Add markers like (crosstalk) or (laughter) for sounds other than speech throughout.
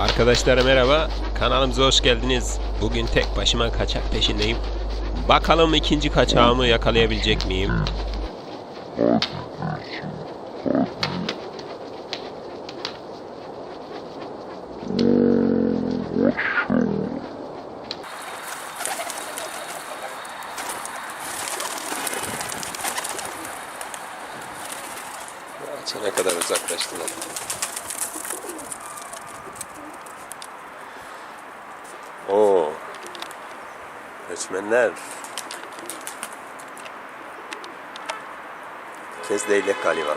Arkadaşlar merhaba. Kanalımıza hoş geldiniz. Bugün tek başıma kaçak peşindeyim. Bakalım ikinci kaçağımı yakalayabilecek miyim? Ne kadar uzaklaştılar. Oo. Göçmenler. Kez leylek galiba.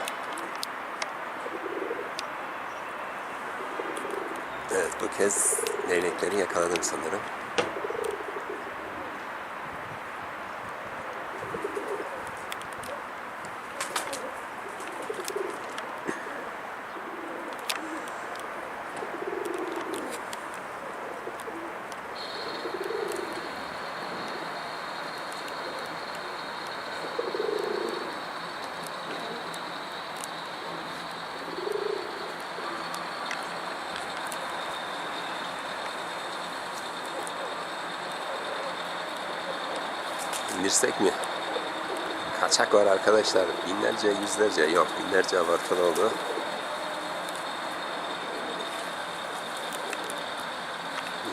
Evet bu kez leylekleri yakaladım sanırım. İndirsek mi? Kaçak var arkadaşlar. Binlerce, yüzlerce, yok binlerce abartılı oldu.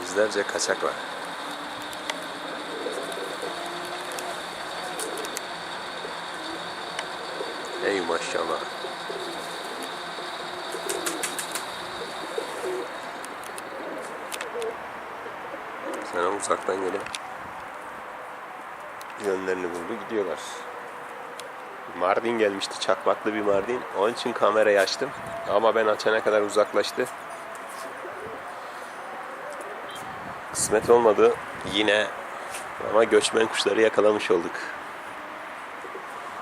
Yüzlerce kaçak var. Ey maşallah. Sana uzaktan gelip yönlerini buldu gidiyorlar. Mardin gelmişti çakmaklı bir Mardin. Onun için kamerayı açtım. Ama ben açana kadar uzaklaştı. Kısmet olmadı yine ama göçmen kuşları yakalamış olduk.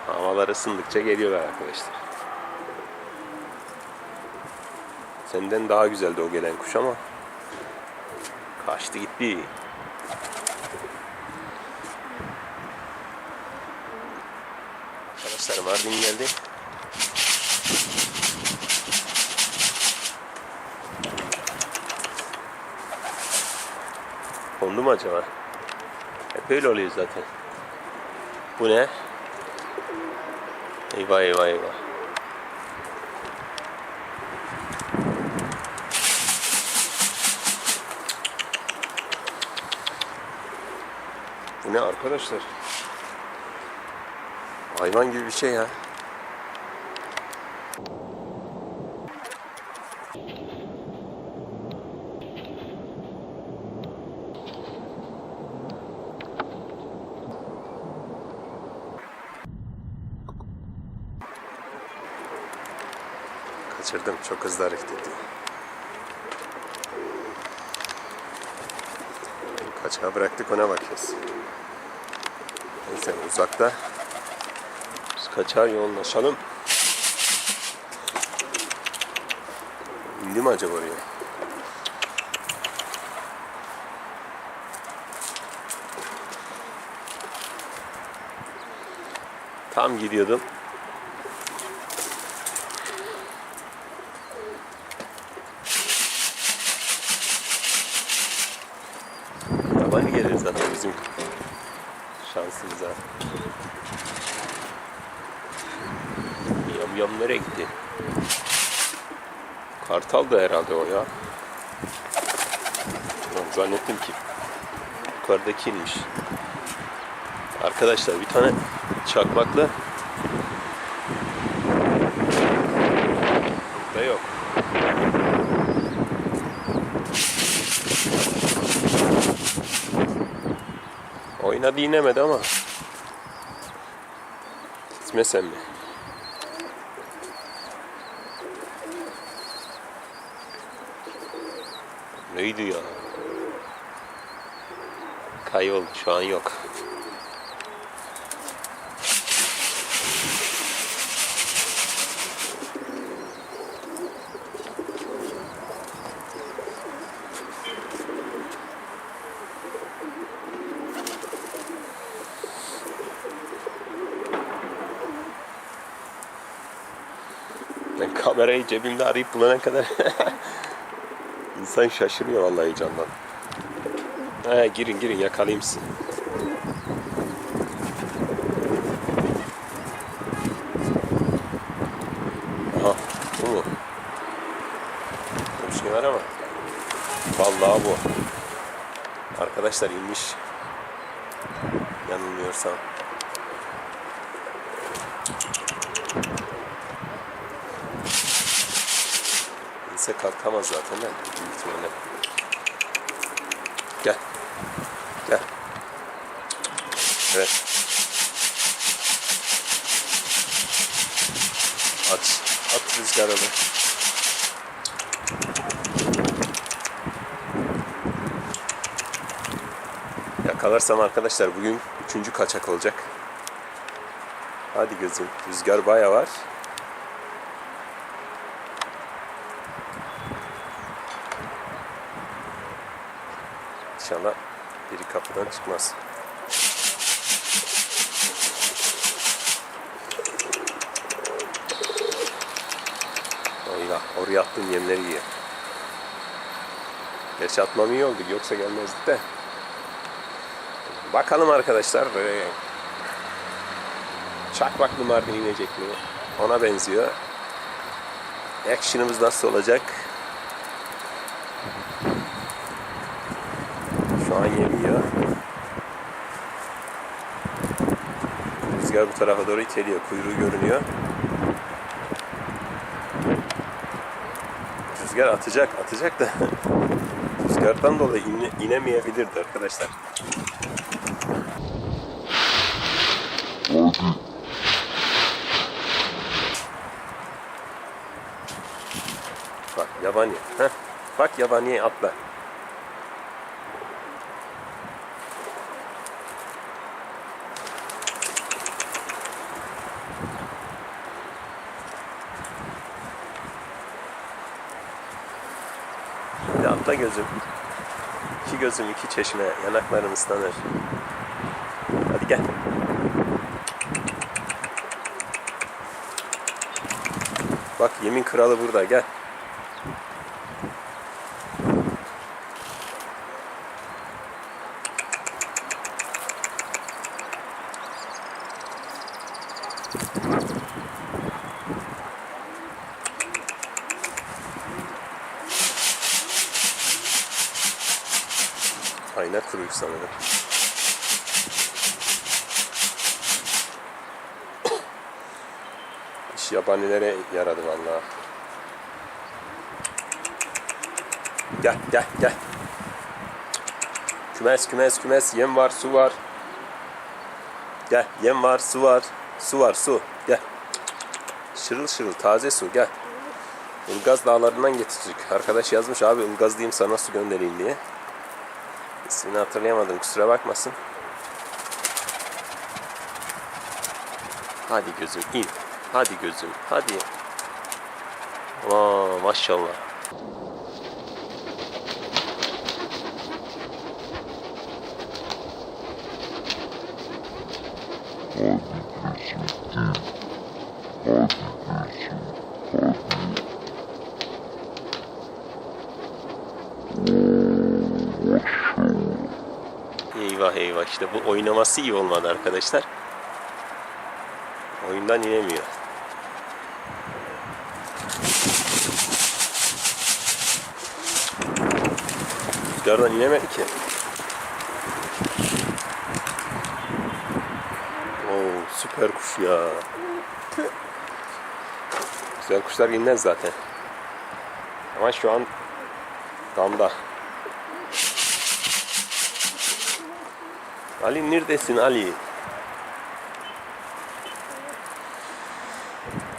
Havalar ısındıkça geliyorlar arkadaşlar. Senden daha güzeldi o gelen kuş ama kaçtı gitti. Arkadaşlar Mardin geldi. Kondu mu acaba? Hep öyle oluyor zaten. Bu ne? Eyvah eyvah eyvah. Bu ne arkadaşlar? Hayvan gibi bir şey ya. Kaçırdım. Çok hızlı hareket etti. Kaçağı bıraktık ona bakacağız. Neyse uzakta biz kaçar yoğunlaşalım. İndi mi acaba oraya? Tam gidiyordum. Gelir zaten bizim şansımıza. Yam yam nereye gitti? Kartal da herhalde o ya. Ulan zannettim ki yukarıdaki inmiş. Arkadaşlar bir tane çakmakla da yok. Oynadı inemedi ama gitmesem mi? Neydi ya? Kayboldu şu an yok. Ben kamerayı cebimde arayıp bulana kadar (laughs) İnsan şaşırıyor vallahi heyecandan. He, girin girin yakalayayım sizi. Aha bu mu? Bir şey var ama. Vallahi bu. Arkadaşlar inmiş. Yanılmıyorsam. Kalkamaz zaten de büyük ihtimalle. Gel. Gel. Evet. At. At rüzgarını. Yakalarsam arkadaşlar bugün üçüncü kaçak olacak. Hadi gözüm. Rüzgar baya var. Eyvah oraya attığım yemleri yiyor. Gerçi atmam iyi oldu yoksa gelmezdi de. Bakalım arkadaşlar. ee, Çakmaklı Mardin inecek mi? Ona benziyor. Action'ımız nasıl olacak? Şu an yemiyor. Rüzgar bu tarafa doğru iteliyor. Kuyruğu görünüyor. Rüzgar atacak, atacak da (laughs) rüzgardan dolayı ine, inemeyebilirdi arkadaşlar. Bak yabani. Heh. Bak yabaniye atla. Hadi atla gözüm. İki gözüm iki çeşme. Yanaklarım ıslanır. Hadi gel. Bak yemin kralı burada gel. Ayna kuruyor sanırım. İş yabanilere yaradı vallahi. Gel gel. Kümes kümes kümes yem var su var. Gel yem var su var. Su var su gel. Şırıl şırıl taze su gel. Ilgaz dağlarından getirecek. Arkadaş yazmış abi Ilgaz diyeyim sana su göndereyim diye. İsmini hatırlayamadım kusura bakmasın. Hadi gözüm in. Hadi gözüm hadi. Aa maşallah. Eyvah eyvah işte bu oynaması iyi olmadı arkadaşlar. Oyundan inemiyor. Rüzgardan inemedi ki. Oo kuş ya. Güzel kuşlar inmez zaten. Ama şu an damda. Ali neredesin Ali?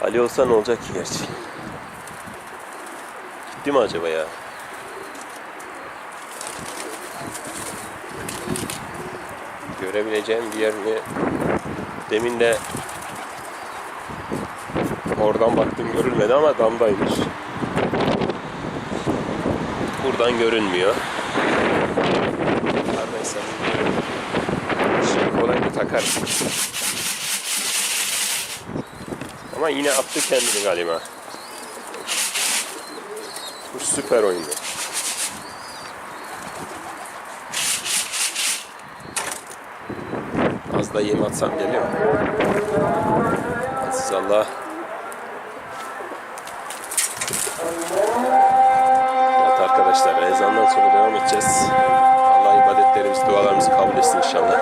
Ali olsa ne olacak ki gerçi? Gitti mi acaba ya? Görebileceğim bir yer mi? Demin de Oradan baktım görülmedi ama damdaymış. Buradan görünmüyor. Her neyse. Şimdi kolayca takarsın. Ama yine attı kendini galiba. Bu süper oyundu. Az da yem atsam geliyor. Aziz Allah. Arkadaşlar ezandan sonra devam edeceğiz. Allah ibadetlerimizi, dualarımızı kabul etsin inşallah.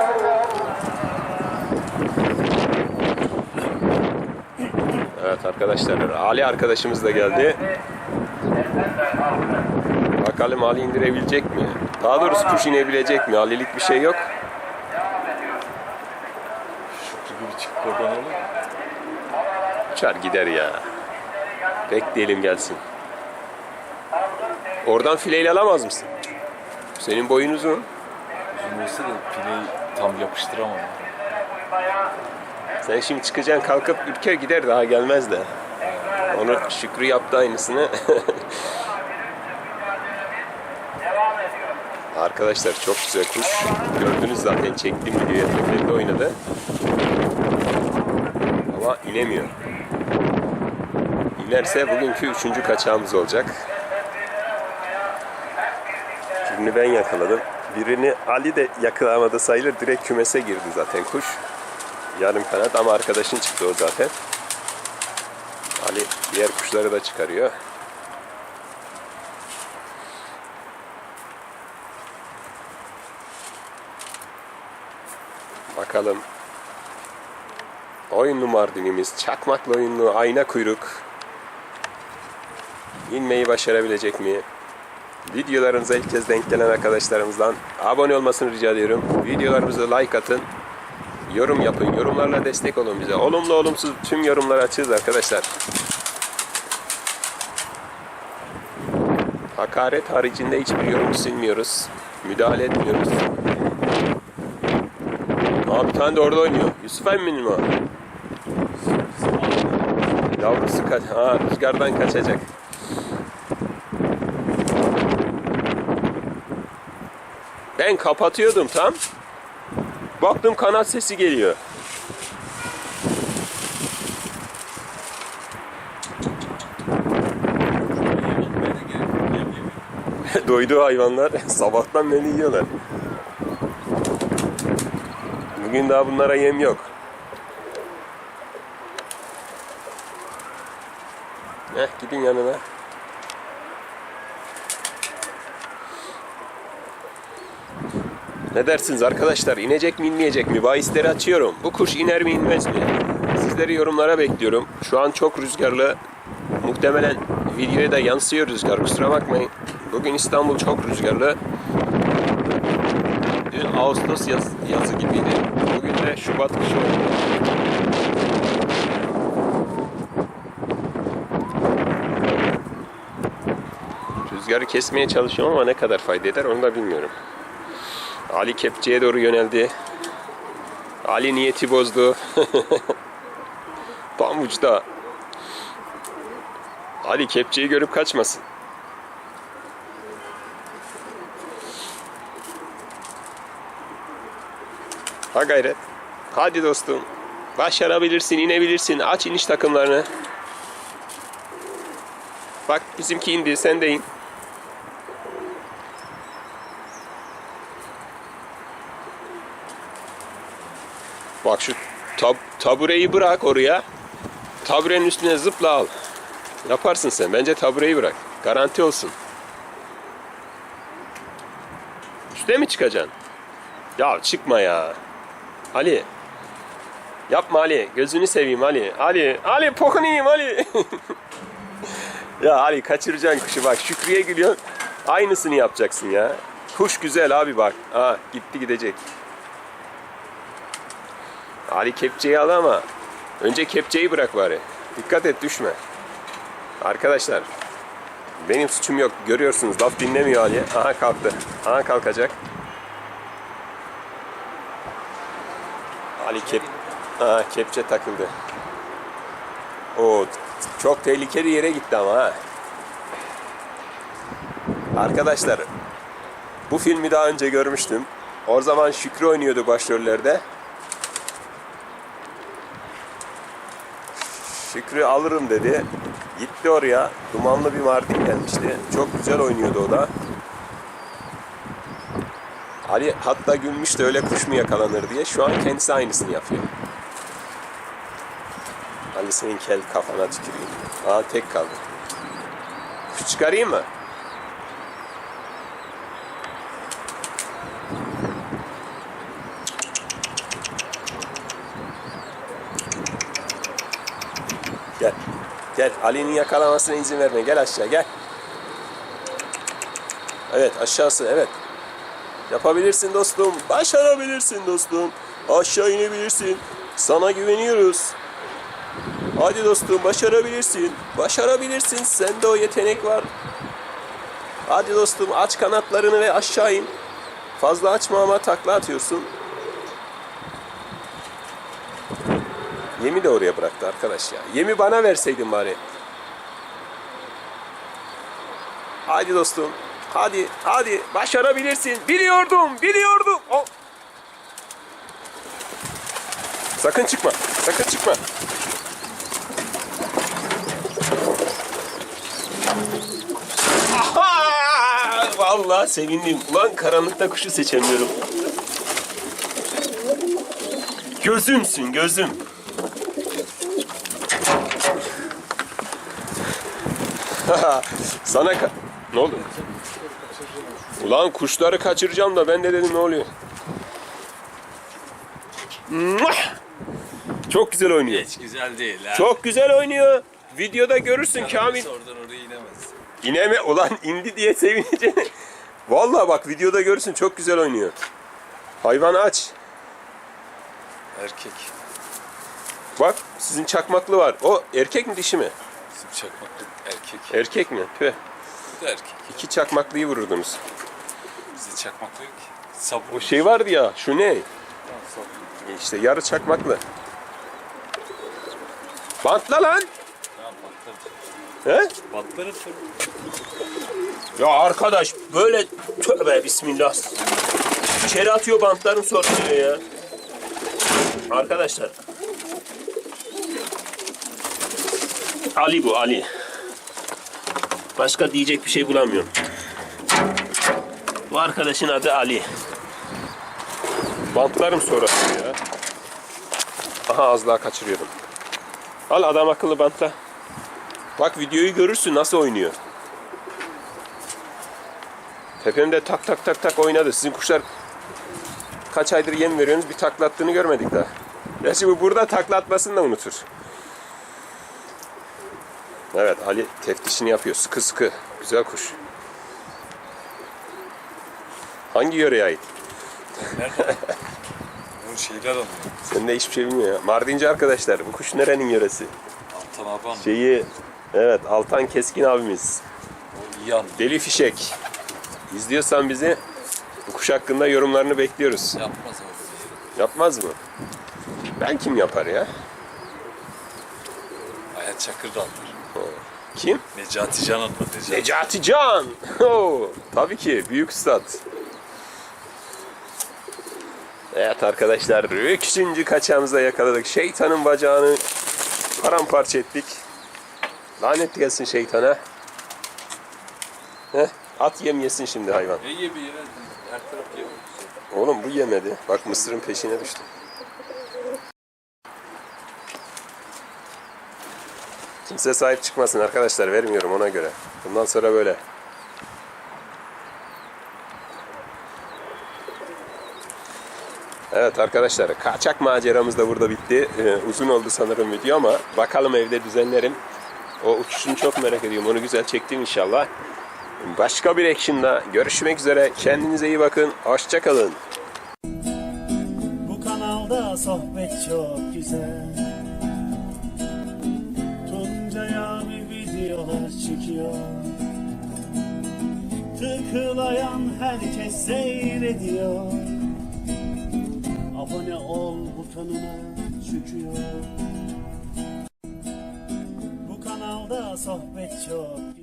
Evet arkadaşlar Ali arkadaşımız da geldi. Bakalım Ali indirebilecek mi? Daha doğrusu kuş inebilecek mi? Alilik bir şey yok. Şükrü gibi çıkıp oradan olur? Uçar gider ya. Bekleyelim gelsin. Oradan fileyle alamaz mısın? Senin boyun uzun. Uzun olsa da pileyi tam yapıştıramam. Sen şimdi çıkacaksın kalkıp ülke gider daha gelmez de. Onu Şükrü yaptı aynısını. (laughs) Arkadaşlar çok güzel kuş. Gördünüz zaten çektiğim videoya tepede oynadı. Ama inemiyor. İnerse bugünkü üçüncü kaçağımız olacak. Birini ben yakaladım. Birini Ali de yakalamadı sayılır. Direkt kümese girdi zaten kuş. Yarım kanat ama arkadaşın çıktı o zaten. Ali diğer kuşları da çıkarıyor. Bakalım. Oyunlu mardinimiz, çakmaklı oyunlu, ayna kuyruk. İnmeyi başarabilecek mi? Videolarımıza ilk kez denk gelen arkadaşlarımızdan abone olmasını rica ediyorum. Videolarımıza like atın. Yorum yapın. Yorumlarla destek olun bize. Olumlu olumsuz tüm yorumları açığız arkadaşlar. Hakaret haricinde hiçbir yorum silmiyoruz. Müdahale etmiyoruz. Aa bir tane de orada oynuyor. Yusuf Emmi'nin mi o? Yavrusu kaç... Ha rüzgardan kaçacak. Ben kapatıyordum tam. Baktım kanat sesi geliyor. (laughs) Doydu hayvanlar. (laughs) Sabahtan beri yiyorlar. Bugün daha bunlara yem yok. Ne dersiniz arkadaşlar? İnecek mi inmeyecek mi? Bahisleri açıyorum. Bu kuş iner mi inmez mi? Sizleri yorumlara bekliyorum. Şu an çok rüzgarlı. Muhtemelen videoya da yansıyor rüzgar. Kusura bakmayın. Bugün İstanbul çok rüzgarlı. Dün Ağustos yaz, yazı gibiydi. Bugün de Şubat kışı oldu. Rüzgarı kesmeye çalışıyorum ama ne kadar fayda eder onu da bilmiyorum. Ali kepçeye doğru yöneldi. Ali niyeti bozdu. (laughs) Tam uçta. Ali kepçeyi görüp kaçmasın. Ha gayret. Hadi dostum. Başarabilirsin, inebilirsin. Aç iniş takımlarını. Bak bizimki indi, sen de in. Bak şu tab tabureyi bırak oraya. Taburenin üstüne zıpla al. Yaparsın sen. Bence tabureyi bırak. Garanti olsun. Üste mi çıkacaksın? Ya çıkma ya. Ali. Yapma Ali. Gözünü seveyim Ali. Ali. Ali pokunayım Ali. (laughs) ya Ali kaçıracaksın kuşu bak. Şükrü'ye gülüyorsun. Aynısını yapacaksın ya. Kuş güzel abi bak. Aa gitti gidecek. Ali kepçeyi al ama önce kepçeyi bırak bari. Dikkat et düşme. Arkadaşlar benim suçum yok. Görüyorsunuz laf dinlemiyor Ali. Aha kalktı. Aha kalkacak. Ali kep Aha, kepçe takıldı. O çok tehlikeli yere gitti ama ha. Arkadaşlar bu filmi daha önce görmüştüm. O zaman Şükrü oynuyordu başrollerde. Şükrü alırım dedi. Gitti oraya. Dumanlı bir Mardin gelmişti. Çok güzel oynuyordu o da. Ali hatta gülmüş öyle kuş mu yakalanır diye. Şu an kendisi aynısını yapıyor. Ali senin kel kafana tüküreyim. Aa tek kaldı. Kuş çıkarayım mı? Gel. Gel. Ali'nin yakalamasına izin verme. Gel aşağı gel. Evet aşağısı evet. Yapabilirsin dostum. Başarabilirsin dostum. Aşağı inebilirsin. Sana güveniyoruz. Hadi dostum başarabilirsin. Başarabilirsin. Sende o yetenek var. Hadi dostum aç kanatlarını ve aşağı in. Fazla açma ama takla atıyorsun. Yemi de oraya bıraktı arkadaş ya. Yemi bana verseydin bari. Hadi dostum. Hadi, hadi. Başarabilirsin. Biliyordum, biliyordum. O- Sakın çıkma, sakın çıkma. Aha! Vallahi sevindim. Ulan karanlıkta kuşu seçemiyorum. Gözümsün, gözüm. (laughs) Sana ka- ne oldu? Ulan kuşları kaçıracağım da ben de dedim ne oluyor? Çok güzel oynuyor. Hiç güzel değil ha. Çok güzel oynuyor. Videoda görürsün Kamil. Oradan oraya inemez. İneme ulan indi diye sevineceğini. (laughs) Vallahi bak videoda görürsün çok güzel oynuyor. Hayvan aç. Erkek. Bak sizin çakmaklı var. O erkek mi dişi mi? Bizim çakmaklı erkek. Erkek mi? Tüh. Bu da erkek. İki çakmaklıyı vururdunuz. Bizde çakmaklı yok ki. Sabun. O şey vardı ya şu ne? Tamam, sabun. İşte yarı çakmaklı. Bantla lan. Tamam patlarız. He? Patlarız tabii. Ya arkadaş böyle tövbe bismillah. İçeri atıyor bantların sortluyor ya. Arkadaşlar. Ali bu Ali. Başka diyecek bir şey bulamıyorum. Bu arkadaşın adı Ali. Bantlarım sonrası ya. Aha az daha kaçırıyordum. Al adam akıllı bantla. Bak videoyu görürsün nasıl oynuyor. Tepemde tak tak tak tak oynadı. Sizin kuşlar kaç aydır yem veriyorsunuz bir taklattığını görmedik daha. Gerçi bu burada taklatmasını da unutur. Evet Ali teftişini yapıyor. Sıkı sıkı. Güzel kuş. Hangi yöreye ait? Nerede? (laughs) Bu şeyler alıyor. Sen de hiçbir şey bilmiyor ya. Mardinci arkadaşlar. Bu kuş nerenin yöresi? Altan abi anlıyor. Şeyi evet Altan Keskin abimiz. O iyi anlıyor. Deli Fişek. İzliyorsan bizi bu kuş hakkında yorumlarını bekliyoruz. Yapmaz abi. Yapmaz mı? Ben kim yapar ya? Hayat Çakır da. Kim? Necati Can anlar. Necati. Necati Can. (laughs) Oo, tabii ki büyük üstad. Evet arkadaşlar üçüncü kaçağımıza yakaladık. Şeytanın bacağını paramparça ettik. Lanet gelsin şeytana. Heh, at yem yesin şimdi hayvan. Ne ye bir yere her taraf yemiyor. Oğlum bu yemedi. Bak mısırın peşine düştü. Kimse sahip çıkmasın arkadaşlar. Vermiyorum ona göre. Bundan sonra böyle. Evet arkadaşlar kaçak maceramız da burada bitti. Ee, uzun oldu sanırım video ama bakalım evde düzenlerim. O uçuşunu çok merak ediyorum. Onu güzel çektim inşallah. Başka bir action'da görüşmek üzere. Kendinize iyi bakın. Hoşçakalın. Bu kanalda sohbet çok güzel çıkıyor. Tıklayan herkes seyrediyor. Abone ol butonuna çıkıyor. Bu kanalda sohbet çok